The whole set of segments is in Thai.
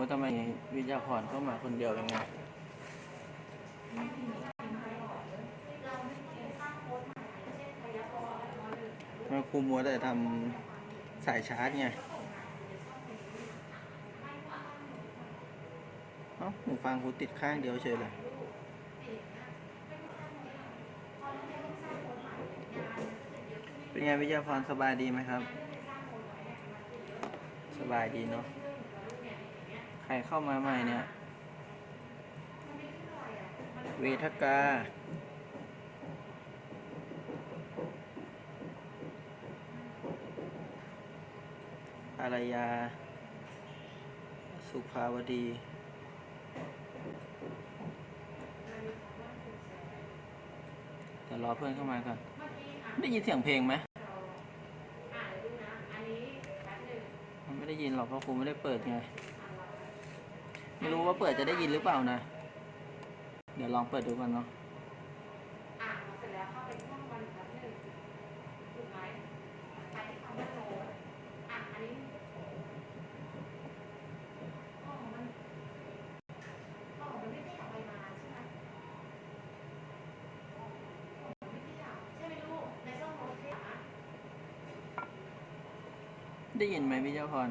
อ้ทำไมวิทยาพรเข้ามาคนเดียวยังไงมาครูมัวแต่ทำสายชาร์จไงเอ้าหูฟังครูติดข้างเดียวเฉยเลยเป็นไงวิทยาพรสบายดีไหมครับ สบายดีเนาะ รเข้ามาใหม่เนี่ย เวทกา อารยา สุภาวดี เดี๋ยวรอเพื่อนเข้ามาก่อน ได้ยินเสียงเพลงไหมมันไม่ได้ยินหรอกเพราะครูไม่ได้เปิดไง ไม่รู้ว่าเปิดจะได้ยินหรือเปล่านะ เดี๋ยวลองเปิดดูกันเนาะอ่านมาเสร็จแล้วเข้าไปที่ห้องวันแป๊บหนึงถูกไหมไปที่คำว่าโน้ตอะอันนี้อ๋อมันอ๋อมันไม่ได้เอาไปมาใช่ไหมอ๋อมันไม่ได้เอาใช่ไหมลูกในช่องโน้ตที่อะได้ยินไหมพี่เจ้าพร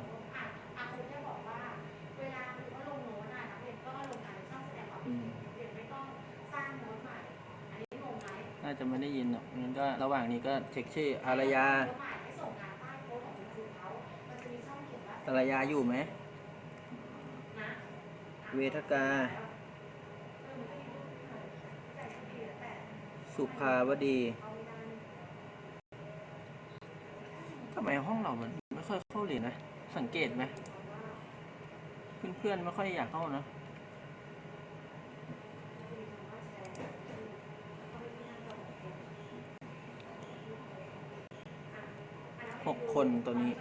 น่าจะไม่ได้ยินหรอกงั้นก็ระหว่างนี้ก็เช็คชื่ออารยาอารยาอยู่ไหม เวทกา สุภาวดีทำไมห้องเรามันไม่ค่อยเข้าเลยนนะ สังเกตไหม เพื่อนๆไม่ค่อยอยากเข้านะ หกคนตัวนี้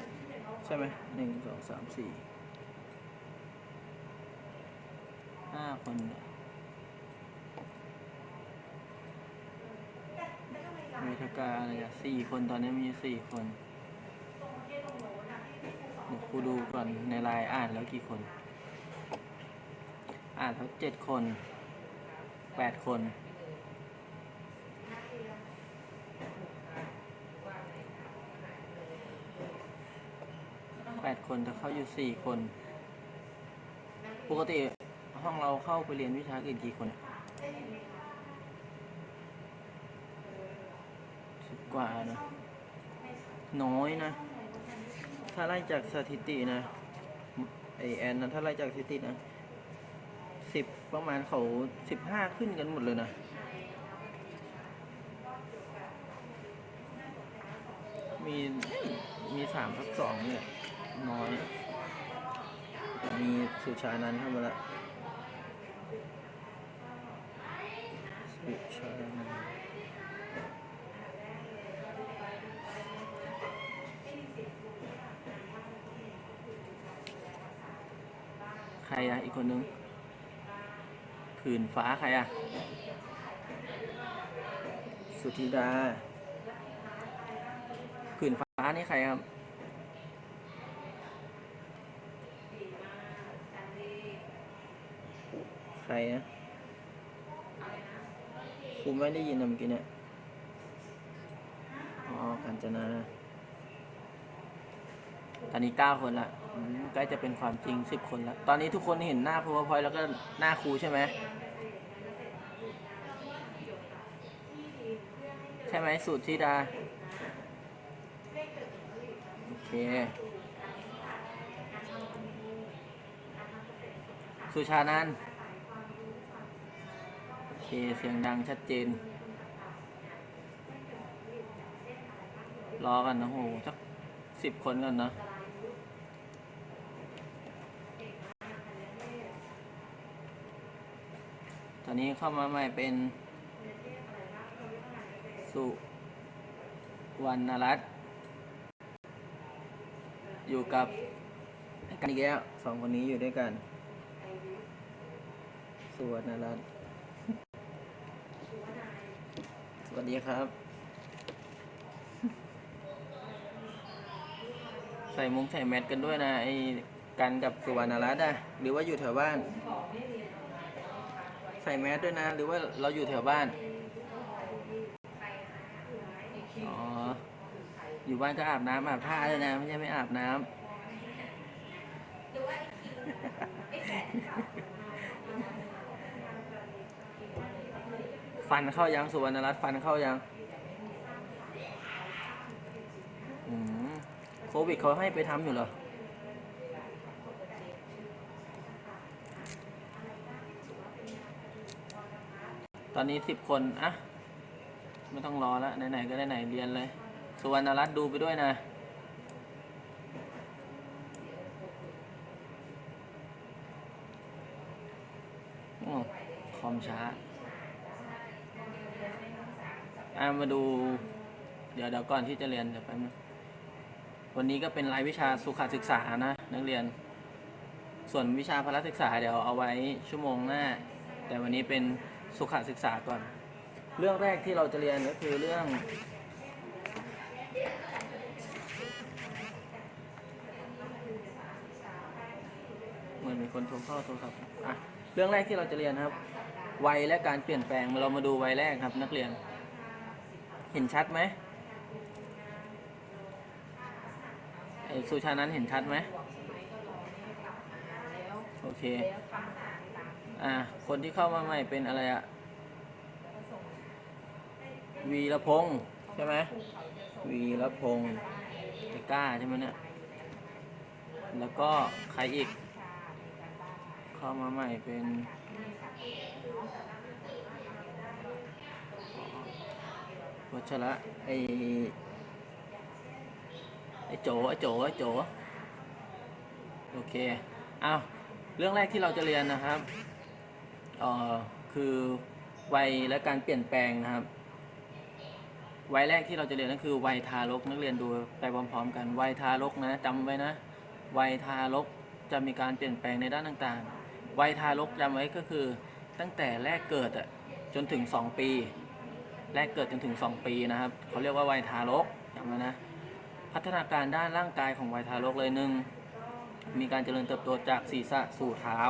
ใช่ไหมหนึ่งสองสามสี่ห้าคนเมทกาอะไรอะสี่คนตอนนี้มีสี่คนเดี๋ยวครูดูก่อนในไลน์อ่านแล้วกี่คน อ่านแล้วเจ็ดคนแปดคน แปด คนแต่เข้าอยู่สี่คน ปกติห้องเราเข้าไปเรียนวิชาอื่นกี่คนสิบกว่านะน้อยนะ ถ้าไล่จากสถิตินะไอแอนนะถ้าไล่จากสถิตินะสิบประมาณเขาสิบห้าขึ้นกันหมดเลยนะมีมีสามทับสองเนี่ย นอยมีสุชานันท์เข้ามาล้วสุชานันท์ใครอะอีกคนนึงผืนฟ้าใครอะสุธิดาผืนฟ้านี่ใครครับ นะครูไม่ได้ยินนะเมื่อกี้เนี่ย อ๋อกัญจนา ตอนนี้เก้าคนละใกล้จะเป็นความจริงสิบคนละ ตอนนี้ทุกคนเห็นหน้าพัวพอยแล้วก็หน้าครูใช่ไหม ใช่ไหมสูตรธิดา โอเค สุชานันท์ เค เสียงดังชัดเจน รอกันนะโหสักสิบคนกันนะตอนนี้เข้ามาใหม่เป็น สุวรรณรัตน์อยู่กับกันอีกแล้วสองคนนี้อยู่ด้วยกัน สุวรรณรัตน์ส วัสดีครับ ใส่มุ้งใส่แมสกันด้วยนะ ไอกันกับสุวรรณรัตน์อะหรือว่าอยู่แถวบ้าน ใส่แมสด้วยนะ หรือว่าเราอยู่แถวบ้าน อ๋อ อยู่บ้านก็อาบน้ำอาบท่าเลยนะ ไม่ใช่ไม่อาบน้ำ ฟันเข้ายังสุวรรณรัตน์ฟันเข้ายังโควิดเขาให้ไปทำอยู่เหรอตอนนี้สิบคนอะไม่ต้องรอแล้วไหนๆก็ได้ไหนเรียนเลย สุวรรณรัตน์ดูไปด้วยนะออคอมช้า อ่ามาดู เดี๋ยวเดี๋ยวก่อนที่จะเรียนเดี๋ยวแป๊บนึงวันนี้ก็เป็นรายวิชาสุขศึกษานะ นักเรียน ส่วนวิชาพละศึกษาเดี๋ยวเอาไว้ชั่วโมงหน้า แต่วันนี้เป็นสุขศึกษาก่อน เรื่องแรกที่เราจะเรียนก็คือเรื่อง เหมือนมีคนโทรเข้าโทรศัพท์อะเรื่องแรกที่เราจะเรียนนะครับ วัยและการเปลี่ยนแปลงเรามาดูวัยแรกครับนักเรียน เห็นชัดไหมไอ้สุชานั้นเห็นชัดไหมโอเค อ่า คนที่เข้ามาใหม่เป็นอะไรอะวีรพงษ์ใช่ไหมวีรพงษ์ไอ้กล้าใช่ไหมเนี่ย แล้วก็ใครอีก เข้ามาใหม่เป็น วัชระไอไอโจไอโจไอโจโอเคเอาเรื่องแรกที่เราจะเรียนนะครับเอ่อคือวัยและการเปลี่ยนแปลงนะครับ วัยแรกที่เราจะเรียนก็คือวัยทารกนักเรียนดูไปพร้อมๆ กันวัยทารกนะจำไว้นะวัยทารกจะมีการเปลี่ยนแปลงในด้านต่างๆวัยทารกจำไว้ก็คือตั้งแต่แรกเกิดอะจนถึง 2 ปี แรกเกิดจนถึง 2 ปีนะครับเขาเรียกว่าวัยทารกจำไว้นะ พัฒนาการด้านร่างกายของวัยทารกเลยหนึ่งมีการเจริญเติบโตจากศีรษะสู่เท้า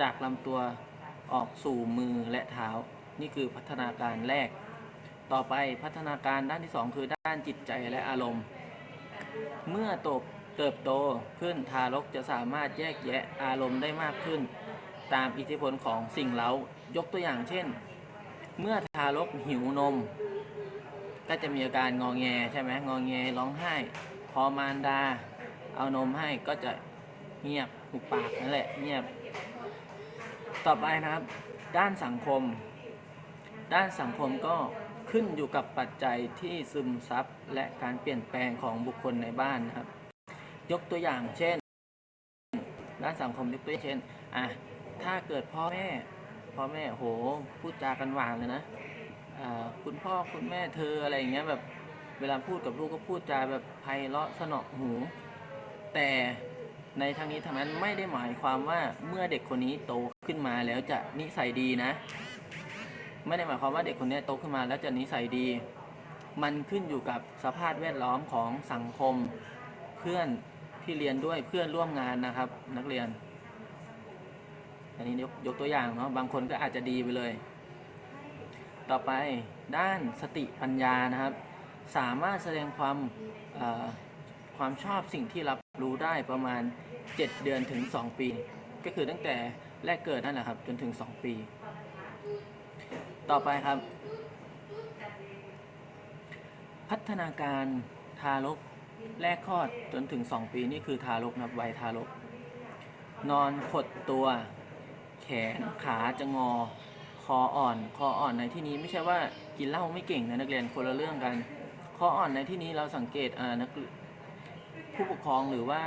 จากลำตัวออกสู่มือและเท้า นี่คือพัฒนาการแรก ต่อไปพัฒนาการด้านที่ 2 คือด้านจิตใจและอารมณ์ เมื่อโตเติบโตขึ้นทารกจะสามารถแยกแยะอารมณ์ได้มากขึ้น ตามอิทธิพลของสิ่งเร้ายกตัวอย่างเช่น เมื่อทารกหิวนม ก็จะมีอาการงอแงใช่ไหมงอแงร้องไห้ พอมารดา เอานมให้ก็จะเงียบหุบปากนั่นแหละเงียบ ต่อไปนะครับ ด้านสังคม ด้านสังคมก็ขึ้นอยู่กับปัจจัยที่ซึมซับและการเปลี่ยนแปลงของบุคคลในบ้านนะครับ ยกตัวอย่างเช่น ด้านสังคมยกตัวอย่างเช่นอะถ้าเกิดพ่อแม่ พ่อแม่โหพูดจากันหวานเลยนะคุณพ่อคุณแม่เธออะไรอย่างเงี้ยแบบเวลาพูดกับลูกก็พูดจาแบบไพเราะสนอหู แต่ในทางนี้ทางนั้นไม่ได้หมายความว่าเมื่อเด็กคนนี้โตขึ้นมาแล้วจะนิสัยดีนะ ไม่ได้หมายความว่าเด็กคนนี้โตขึ้นมาแล้วจะนิสัยดี มันขึ้นอยู่กับสภาพแวดล้อมของสังคม เพื่อนที่เรียนด้วยเพื่อนร่วมงานนะครับ นักเรียน อันนี้ยกยกตัวอย่างเนาะบางคนก็อาจจะดีไปเลย ต่อไปด้านสติปัญญานะครับ สามารถแสดงความความชอบสิ่งที่รับรู้ได้ประมาณ 7 เดือนถึง 2 ปี ก็คือตั้งแต่แรกเกิดนั่นแหละครับจนถึง 2 ปี ต่อไปครับ พัฒนาการทารกแรกคลอดจนถึง 2 ปีนี่คือทารกนะครับวัยทารก นอนขดตัว นขาจะงอ คออ่อน คออ่อนในที่นี้ไม่ใช่ว่ากินเหล้าไม่เก่งนะนักเรียนคนละเรื่องกัน คออ่อนในที่นี้เราสังเกตอ่านักผู้ปกครองหรือว่า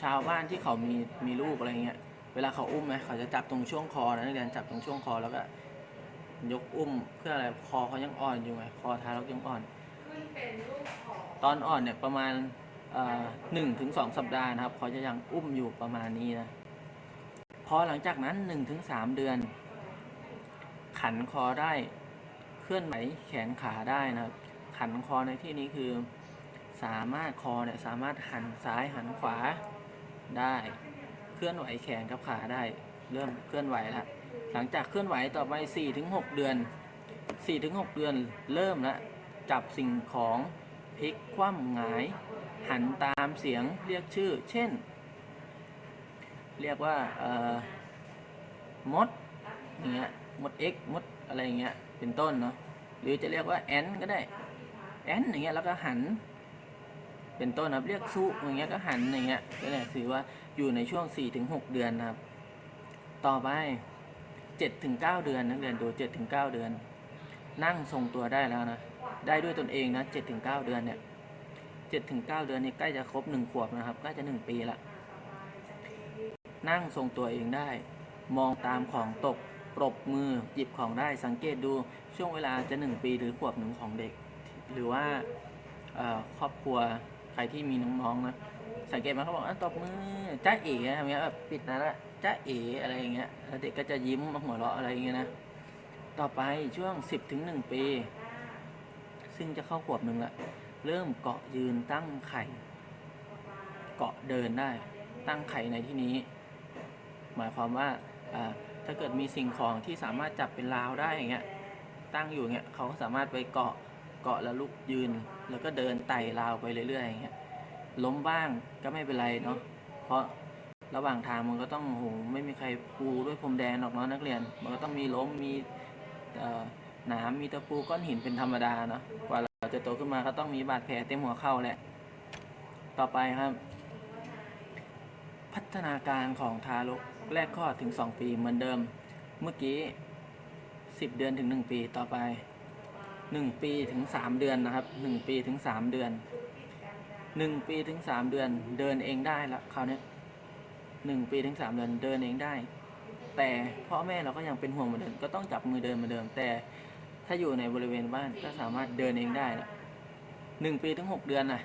ชาวบ้านที่เขามีมีลูกอะไรเงี้ยเวลาเขาอุ้มไหมเขาจะจับตรงช่วงคอนะนักเรียนจับตรงช่วงคอแล้วก็ยกอุ้มเพื่ออะไรคอเขายังอ่อนอยู่ไงคอทารกยังอ่อน ตอนอ่อนเนี่ยประมาณหนึ่งถึงสองสัปดาห์นะครับเขาจะยังอุ้มอยู่ประมาณนี้นะ พอหลังจากนั้นหนึ่งถึงสามเดือน ขันคอได้ เคลื่อนไหวแขนขาได้นะครับ ขันคอในที่นี้คือ สามารถคอเนี่ยสามารถหันซ้ายหันขวาได้ เคลื่อนไหวแขนกับขาได้ เริ่มเคลื่อนไหวแล้วหลังจากเคลื่อนไหวต่อไป 4-6 เดือน 4-6 เดือนเริ่มแล้วจับสิ่งของพลิกคว่ำหงาย หันตามเสียงเรียกชื่อ เช่น เรียกว่ามดอย่างเงี้ยมด X มดอะไรอย่างเงี้ยเป็นต้นเนาะหรือจะเรียกว่าแอนก็ได้แอนอย่างเงี้ยแล้วก็หัน เป็นต้นนะครับเรียกซุอย่างเงี้ยก็หันอย่างเงี้ยก็เนี่ยถือว่าอยู่ในช่วง 4-6 เดือนนะครับ ต่อไป 7-9 เดือนนักเรียนดู 7-9 เดือน นั่งทรงตัวได้แล้วนะได้ด้วยตนเองนะ 7-9 เดือนเนี่ย7-9 เดือนนี่ใกล้จะครบ 1 ขวบนะครับใกล้จะ 1 ปีละ นั่งทรงตัวเองได้ มองตามของตก ปรบมือ หยิบของได้ สังเกตดูช่วงเวลาจะ 1 ปีหรือขวบหนึ่งของเด็ก หรือว่าครอบครัวใครที่มีน้องๆนะ สังเกตไหมเขาบอกอะตบมือ จ้าเอ๋อะไรเงี้ยแบบปิดนะละจ้าเอ๋อะไรอย่างเงี้ย แล้วเด็กก็จะยิ้มหัวเราะอะไรอย่างเงี้ยนะ ต่อไปช่วง 10ถึง1ปี ซึ่งจะเข้าขวบหนึ่งละ เริ่มเกาะยืนตั้งไข่ เกาะเดินได้ ตั้งไข่ในที่นี้ หมายความว่าถ้าเกิดมีสิ่งของที่สามารถจับเป็นราวได้อย่างเงี้ยตั้งอยู่เงี้ยเขาก็สามารถไปเกาะเกาะแล้วลุกยืน แล้วก็เดินไต่ราวไปเรื่อยๆอย่างเงี้ยล้มบ้างก็ไม่เป็นไรเนาะเพราะระหว่างทางมันก็ต้องโหไม่มีใครปูด้วยพรมแดงหรอกเนาะนักเรียน มันก็ต้องมีล้มมีหนามมีตะปูก้อนหินเป็นธรรมดาเนาะกว่าเราจะโตขึ้นมาก็ต้องมีบาดแผลเต็มหัวเข่าแหละ ต่อไปครับ พัฒนาการของทารก แรกคลอดถึง 2 ปีเหมือนเดิม เมื่อกี้ 10 เดือนถึง 1 ปีต่อไป 1 ปีถึง 3 เดือนนะครับ 1 ปีถึง 3 เดือนหนึ่งปีถึงสามเดือน เดินเองได้ละคราวนี้ยหนึ่งปีถึงสามเดือนเดินเองได้ แต่พ่อแม่เราก็ยังเป็นห่วงเหมือนเดิมก็ต้องจับมือเดินเหมือนเดิม แต่ถ้าอยู่ในบริเวณบ้านก็สามารถเดินเองได้ละหนึ่งปีถึงหกเดือนนะ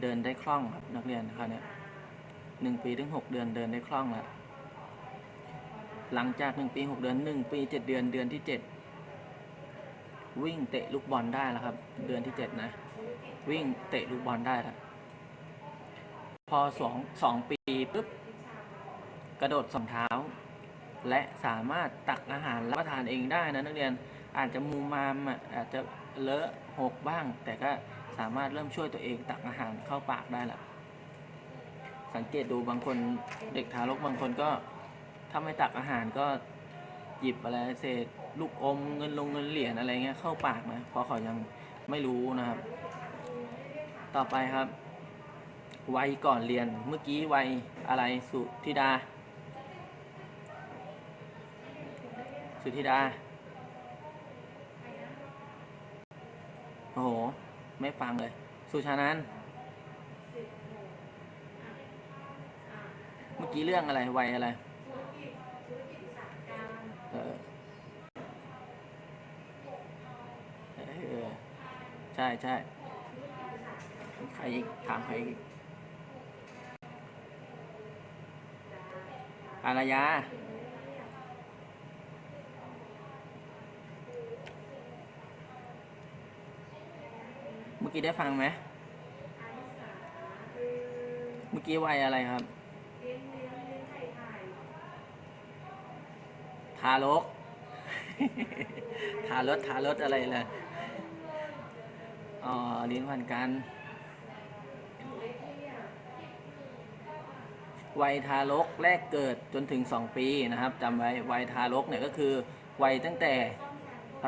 เดินได้คล่องครับนักเรียนคราวนี้หนึ่งปีถึงหกเดือนเดินได้คล่องละ หลังจากหนึ่งปีหกเดือนหนึ่งปีเจ็ดเดือนเดือนที่เจ็ดวิ่งเตะลูกบอลได้แล้วครับ เดือนที่เจ็ดนะ วิ่งเตะลูกบอลได้ละพอสองสองปีปุ๊บกระโดดสองเท้า และสามารถตักอาหารรับประทานเองได้นะนักเรียนอาจจะมูมามอะอาจจะเลอะหกบ้าง แต่ก็สามารถเริ่มช่วยตัวเองตักอาหารเข้าปากได้ละสังเกตดูบางคนเด็กทารกบางคนก็ ถ้าไม่ตักอาหารก็หยิบอะไรเศษลูกอมเงินลงเงินเหรียญอะไรเงี้ยเข้าปากนะเพราะเขายังไม่รู้นะครับ ต่อไปครับ วัยก่อนเรียนเมื่อกี้วัยอะไรสุธิดา สุธิดาโอ้โห ไม่ฟังเลย สุชานันเมื่อกี้เรื่องอะไรวัยอะไร เออเออ ใช่ใช่ใครอีกถามใครอีกอารยาเมื่อกี้ได้ฟังไหม เมื่อกี้วัยอะไรครับ ทารก ทารถทารถอะไรเลย อ๋อลิ้นพันกัน วัยทารกแรกเกิดจนถึง 2 ปีนะครับจำไว้วัยทารกเนี่ยก็คือวัยตั้งแต่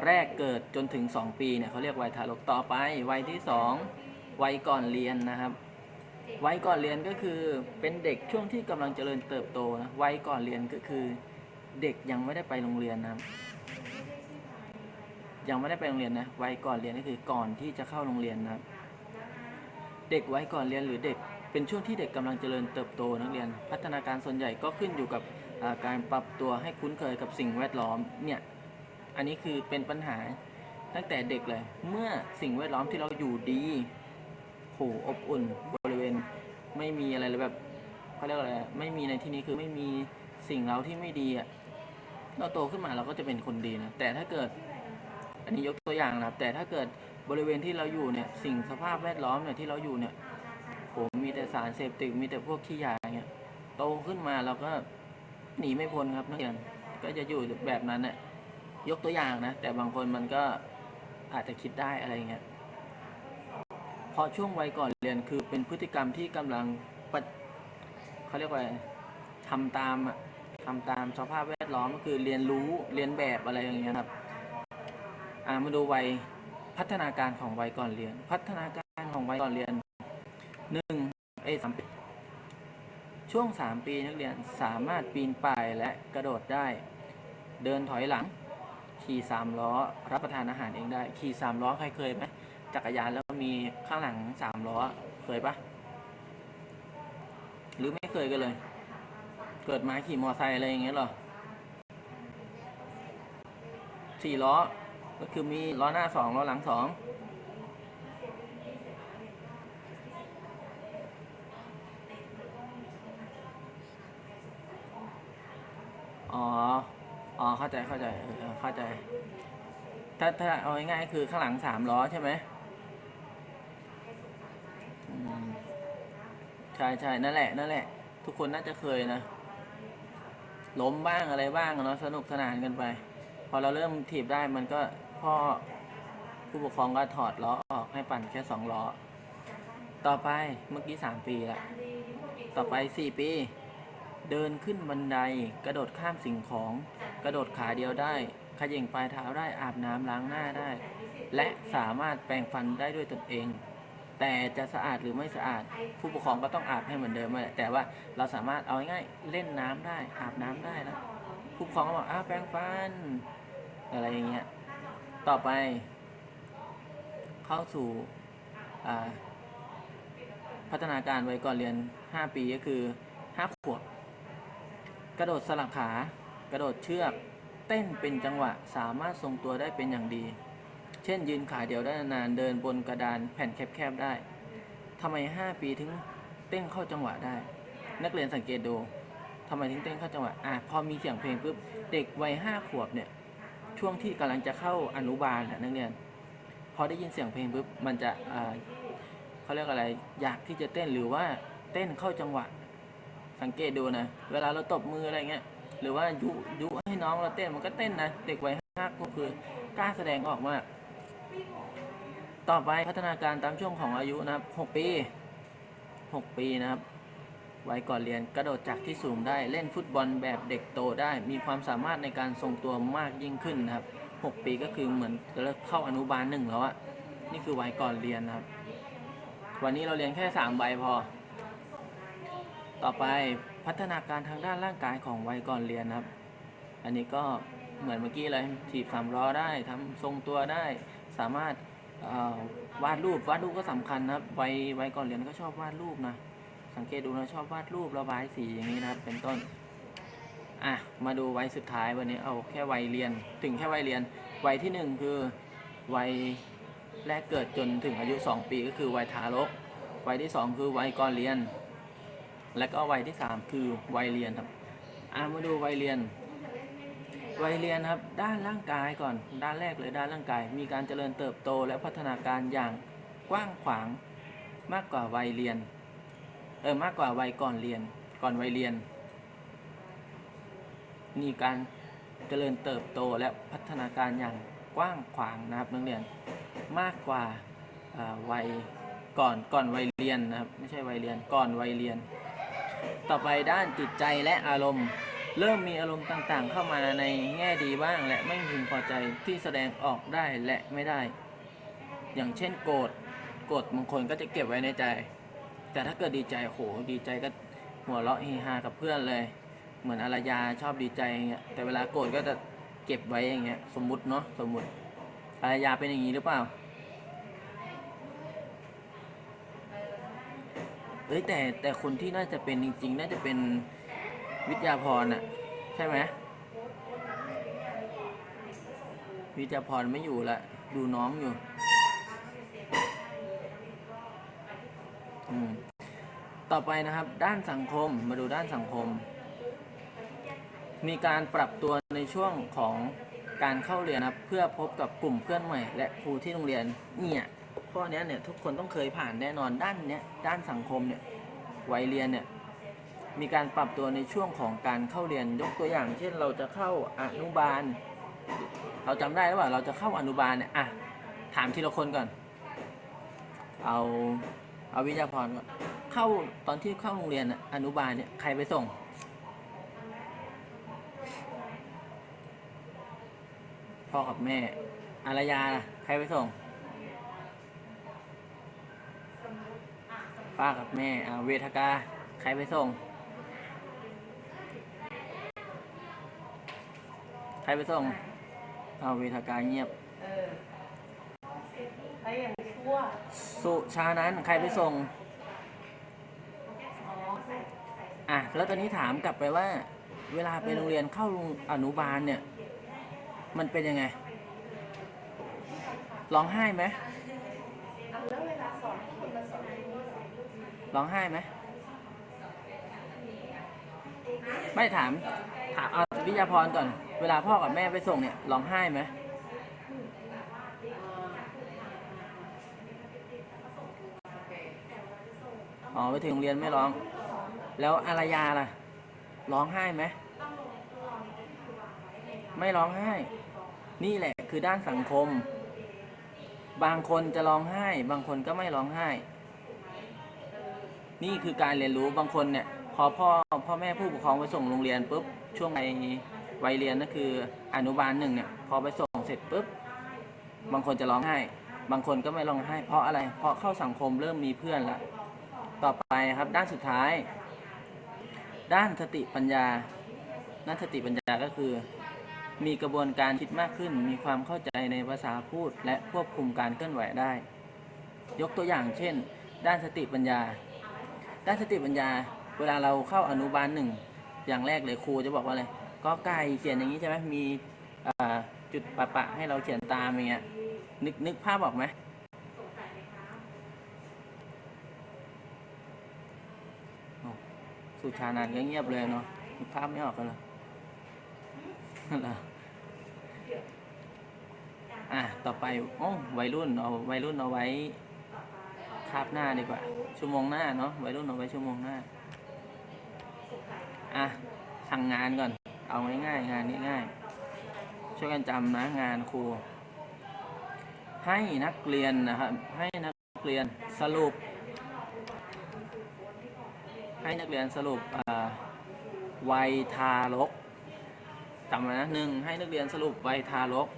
แรกเกิดจนถึง 2 ปีเนี่ยเขาเรียกวัยทารกต่อไป วัยที่ 2 วัยก่อนเรียนนะครับ วัยก่อนเรียนก็คือเป็นเด็กช่วงที่กำลังเจริญเติบโตนะวัยก่อนเรียนก็คือเด็กยังไม่ได้ไปโรงเรียนนะครับ ยังไม่ได้ไปโรงเรียนนะวัยก่อนเรียนก็คือก่อนที่จะเข้าโรงเรียนนะครับ เด็กวัยก่อนเรียนหรือเด็ก เป็นช่วงที่เด็กกำลังเจริญเติบโตนักเรียน พัฒนาการส่วนใหญ่ก็ขึ้นอยู่กับาการปรับตัวให้คุ้นเคยกับสิ่งแวดล้อมเนี่ยอันนี้คือเป็นปัญหาตั้งแต่เด็กเลย เมื่อสิ่งแวดล้อมที่เราอยู่ดีโหอบอุ่นบริเวณไม่มีอะไรเลยแบบเขาเรียกว่าอะไรไม่มีในที่นี้คือไม่มีสิ่งเราที่ไม่ดีอะเราโตขึ้นมาเราก็จะเป็นคนดีนะแต่ถ้าเกิด อันนี้ยกตัวอย่างนะครับ แต่ถ้าเกิดบริเวณที่เราอยู่เนี่ยสิ่งสภาพแวดล้อมเนี่ยที่เราอยู่เนี่ยโหมีแต่สารเสพติดมีแต่พวกขี้ยาอย่างเงี้ยโตขึ้นมาเราก็หนีไม่พ้นครับนักเรียนก็จะอยู่แบบนั้นน่ะยกตัวอย่างนะ แต่บางคนมันก็อาจจะคิดได้อะไรเงี้ยพราะช่วงวัยก่อนเรียนคือเป็นพฤติกรรมที่กำลังปเขาเรียกว่าอะไรทำตามอะทำตามสภาพแวดล้อมก็คือเรียนรู้เรียนแบบอะไรอย่างเงี้ยครับ อ่ามาดูวัยพัฒนาการของวัยก่อนเรียน พัฒนาการของวัยก่อนเรียนหนึ่งเอยสามปีช่วงสามปีนักเรียนสามารถปีนป่ายและกระโดดได้ เดินถอยหลัง ขี่สามล้อ รับประทานอาหารเองได้ ขี่สามล้อใครเคยไหมจักรยานแล้วมีข้างหลังสามล้อเคยปะหรือไม่เคยกันเลย เกิดมาขี่มอไซค์อะไรอย่างเงี้ยหรอสี่ล้อ ก็คือมีล้อหน้าสองล้อหลังสองอ๋อ อ๋อ เข้าใจ เข้าใจ เข้าใจ ถ้า ถ้า เอาง่ายๆคือข้างหลังสามล้อใช่ไหมใช่ใช่นั่นแหละ นั่นแหละ ทุกคนน่าจะเคยนะ ล้มบ้างอะไรบ้างเนาะ สนุกสนานกันไป พอเราเริ่มถีบได้มันก็ พ่อผู้ปกครองก็ถอดล้อออกให้ปั่นแค่สองล้อ ต่อไปเมื่อกี้สามปีละต่อไปสี่ปี เดินขึ้นบันไดกระโดดข้ามสิ่งของ กระโดดขาเดียวได้ขย่งปลายเท้าได้อาบน้ำล้างหน้าได้ และสามารถแปรงฟันได้ด้วยตนเอง แต่จะสะอาดหรือไม่สะอาด ผู้ปกครองก็ต้องอาบให้เหมือนเดิมแหละแต่ว่าเราสามารถเอาง่ายเล่นน้ำได้อาบน้ำได้นะผู้ปกครองก็บอกอ้าแปรงฟัน อะไรอย่างเงี้ย ต่อไป เข้าสู่พัฒนาการไว้ก่อนเรียน 5 ปีก็คือ 5 ขวบ กระโดดสลับขา กระโดดเชือก เต้นเป็นจังหวะ สามารถทรงตัวได้เป็นอย่างดี เช่นยืนขาเดียวได้นานเดินบนกระดานแผ่นแคบๆได้ทำไม 5 ปีถึงเต้นเข้าจังหวะได้ นักเรียนสังเกตดูทำไมถึงเต้นเข้าจังหวะอะพอมีเสียงเพลงปุ๊บ เด็กวัยห้าขวบเนี่ย ช่วงที่กำลังจะเข้าอนุบาลแหละนักเรียนพอได้ยินเสียงเพลงปุ๊บมันจะเขาเรียกอะไร อยากที่จะเต้นหรือว่าเต้นเข้าจังหวะ สังเกตดูนะ เวลาเราตบมืออะไรเงี้ยหรือว่ายุยุให้น้องเราเต้นมันก็เต้นนะเด็กวัยห้าขวบคือกล้าแสดงออกมากต่อไปพัฒนาการตามช่วงของอายุนะครับหกปีหกปีนะครับ วัยก่อนเรียนกระโดดจากที่สูงได้เล่นฟุตบอลแบบเด็กโตได้ มีความสามารถในการทรงตัวมากยิ่งขึ้นนะครับ 6 ปีก็คือเหมือนจะเข้าอนุบาลหนึ่งแล้วอะนี่คือวัยก่อนเรียนนะครับ วันนี้เราเรียนแค่3ใบพอ ต่อไปพัฒนาการทางด้านร่างกายของวัยก่อนเรียนนะครับ อันนี้ก็เหมือนเมื่อกี้เลยถีบสามล้อได้ทำทรงตัวได้ สามารถวาดรูปวาดรูปก็สำคัญนะครับวัยวัยก่อนเรียนก็ชอบวาดรูปนะ สังเกตดูนะชอบวาดรูประบายสีอย่างนี้นะครับ เป็นต้น อะ มาดูวัยสุดท้ายวันนี้เอาแค่วัยเรียน ถึงแค่วัยเรียน วัยที่หนึ่งคือวัยแรกเกิดจนถึงอายุ 2 ปีก็คือวัยทารก วัยที่ 2 คือวัยก่อนเรียน และก็วัยที่ 3 คือวัยเรียนครับ อะมาดูวัยเรียน วัยเรียนครับ ด้านร่างกายก่อน ด้านแรกเลยด้านร่างกาย มีการเจริญเติบโตและพัฒนาการอย่างกว้างขวางมากกว่าวัยเรียน ออมากกว่าวัยก่อนเรียน ก่อนวัยเรียนมีการเจริญเติบโตและพัฒนาการอย่างกว้างขวางนะครับนักเรียนมากกว่าอ่าวัยก่อนก่อนวัยเรียนนะครับไม่ใช่วัยเรียนก่อนวัยเรียน ต่อไปด้านจิตใจและอารมณ์ เริ่มมีอารมณ์ต่างๆ เข้ามาในแง่ดีบ้าง และไม่พึงพอใจที่แสดงออกได้และไม่ได้ อย่างเช่นโกรธโกรธบางคนก็จะเก็บไว้ในใจ แต่ถ้าเกิดดีใจโหดีใจก็หัวเราะเฮฮากับเพื่อนเลย เหมือนอารยาชอบดีใจอย่างเงี้ยแต่เวลาโกรธก็จะเก็บไว้อย่างเงี้ยสมมุติเนาะสมมุติอารยาเป็นอย่างนี้หรือเปล่าเอ้ยแต่แต่คนที่น่าจะเป็นจริง ๆ น่าจะเป็นวิทยาพรอะใช่ไหมวิทยาพรไม่อยู่ละดูน้องอยู่ อืมต่อไปนะครับ ด้านสังคมมาดูด้านสังคม มีการปรับตัวในช่วงของการเข้าเรียนนะครับ เพื่อพบกับกลุ่มเพื่อนใหม่ และครูที่โรงเรียนเนี่ยข้อเนี้ยเนี่ยทุกคนต้องเคยผ่านแน่นอนด้านเนี้ยด้านสังคมเนี่ยวัยเรียนเนี่ยมีการปรับตัวในช่วงของการเข้าเรียนยกตัวอย่าง เช่นเราจะเข้าอนุบาล เราจำได้หรือเปล่าเราจะเข้าอนุบาลเนี่ยอะถามทีละคนก่อน เอา เอาวิทยาพรก่อนเข้าตอนที่เข้าโรงเรียนอนุบาลเนี่ยใครไปส่ง พ่อกับแม่อารยาใครไปส่ง ป้ากับแม่อเวทกาใครไปส่ง ใครไปส่ง เอาเวทกาเงียบ ไปอย่างชั่วสุชานั้นใครไปส่งอ๋ออะ แล้วตอนนี้ถามกลับไปว่า เวลาไปโรงเรียนเข้าโรงอนุบาลเนี่ย มันเป็นยังไง ร้องไห้ไหมเอาแล้วเวลาสอนคนมาสอนอย่างนี้ร้องไห้ไหมไม่ถาม ถามเอาวิทยาพรก่อน เวลาพ่อกับแม่ไปส่งเนี่ยร้องไห้ไหม อ๋อไปถึงโรงเรียนไม่ร้อง แล้วอารยาล่ะ ร้องไห้ไหมไม่ร้องไห้ นี่แหละคือด้านสังคม บางคนจะร้องไห้ บางคนก็ไม่ร้องไห้ นี่คือการเรียนรู้บางคนเนี่ย พอพ่อพ่อแม่ผู้ปกครองไปส่งโรงเรียนปุ๊บช่วงวัยวัยเรียนนั่นคืออนุบาลหนึ่งเนี่ย พอไปส่งเสร็จปุ๊บบางคนจะร้องไห้ บางคนก็ไม่ร้องไห้ เพราะอะไร เพราะเข้าสังคมเริ่มมีเพื่อนละ ต่อไปครับด้านสุดท้าย ด้านสติปัญญา ด้านสติปัญญาก็คือ มีกระบวนการคิดมากขึ้น มีความเข้าใจในภาษาพูด และควบคุมการเคลื่อนไหวได้ ยกตัวอย่างเช่น ด้านสติปัญญา ด้านสติปัญญา เวลาเราเข้าอนุบาลหนึ่งอย่างแรกเลยครูจะบอกว่าอะไรก็ไก่เขียนอย่างนี้ใช่ไหมมีจุดปะปะให้เราเขียนตามอย่างเงี้ยนึกนึกภาพออกไหมโอ้ สุชานานก็เงียบเลยเนาะภาพไม่ออกกันเลยเหรออะ ต่อไปโอ้วัยรุ่นเอาวัยรุ่นเอาไว้คาบหน้าดีกว่า ชั่วโมงหน้าเนาะวัยรุ่นเอาไว้ชั่วโมงหน้า อะสั่งงานก่อน เอาง่ายๆงานง่ายๆช่วยกันจำนะงานครู ให้นักเรียนนะครับ ให้นักเรียนสรุป ให้นักเรียนสรุปวัยทารกจำไว้นะหนึ่งให้นักเรียนสรุปวัยทารก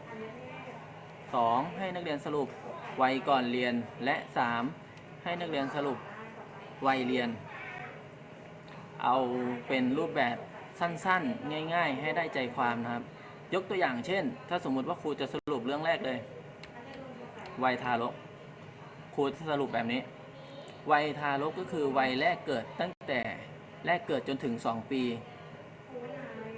สองให้นักเรียนสรุปวัยก่อนเรียนและสามให้นักเรียนสรุปวัยเรียน เอาเป็นรูปแบบสั้นๆ ง่ายๆ ให้ได้ใจความนะครับ ยกตัวอย่างเช่น ถ้าสมมุติว่าครูจะสรุปเรื่องแรกเลย วัยทารก ครูจะสรุปแบบนี้ วัยทารกก็คือวัยแรกเกิดตั้งแต่แรกเกิดจนถึง 2 ปี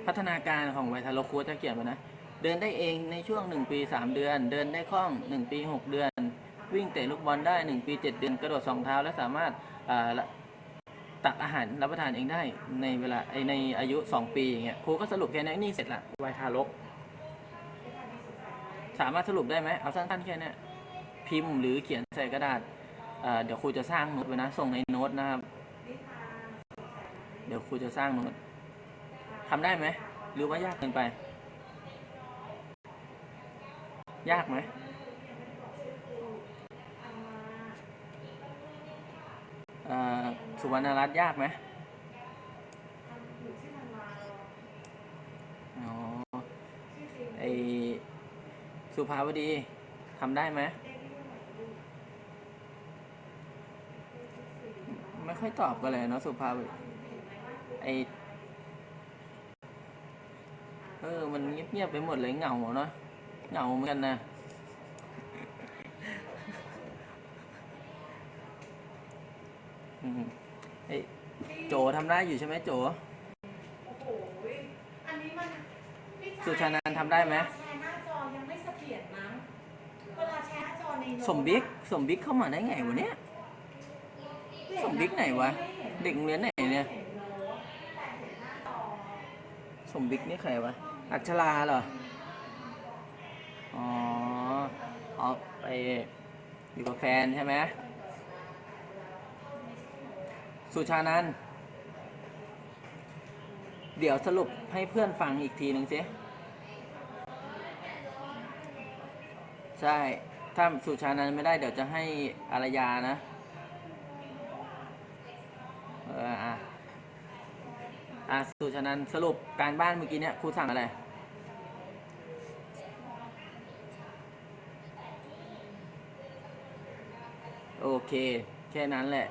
พัฒนาการของวัยทารกครูจะเขียนไว้นะ เดินได้เองในช่วง 1 ปี 3 เดือน เดินได้คล่อง 1 ปี 6 เดือน วิ่งเตะลูกบอลได้ 1 ปี 7 เดือน กระโดดสองเท้าและสามารถตักอาหารรับประทานเองได้ในเวลาในอายุ 2 ปีอย่างเงี้ยครูก็สรุปแค่นี้นี่เสร็จละวัยทารก สามารถสรุปได้ไหมเอาสั้นๆแค่นี้พิมพ์หรือเขียนใส่กระดาษ เดี๋ยวครูจะสร้างโน้ตไว้นะ ส่งในโน้ตนะครับ เดี๋ยวครูจะสร้างโน้ตทำได้ไหม หรือว่ายากเกินไป ยากไหมสุวรรณรัตน์ยากไหมอ๋อไอสุภาวดีทำได้ไหม ไม่ ค่อยตอบกันเลยเนาะสุภาพไอเออ มันเงียบๆไปหมดเลยเหงาเนาะเหงาเหมือนกันนะอืมไอยโจทำได้อยู่ใช่ไหมโจโอ้โหอันนี้มันพี่ชยสุชานันท์ทำได้ไหมแชร์หน้าจอยังไม่เสถียรนะเวลาแชร์หน้าจอในโน้ตสมบิ๊กสมบิ๊กเข้ามาได้ไงวะเนี้ย สมบิ๊กไหนวะ เด็กโรงเรียนไหนเนี่ยเห็นโน้ตแต่เห็นหน้าจอสมบิ๊กนี่ใครวะ อัชราเหรอ อ๋อเอาไปอยู่กับแฟนใช่ไหม สุชานันเดี๋ยวสรุปให้เพื่อนฟังอีกทีหนึ่งสิใช่ ถ้าสุชานันไม่ได้เดี๋ยวจะให้อารยานะ เอออะ อะสุชนันสรุปการบ้านเมื่อกี้เนี่ยครูสั่งอะไร โอเค แค่นั้นแหละ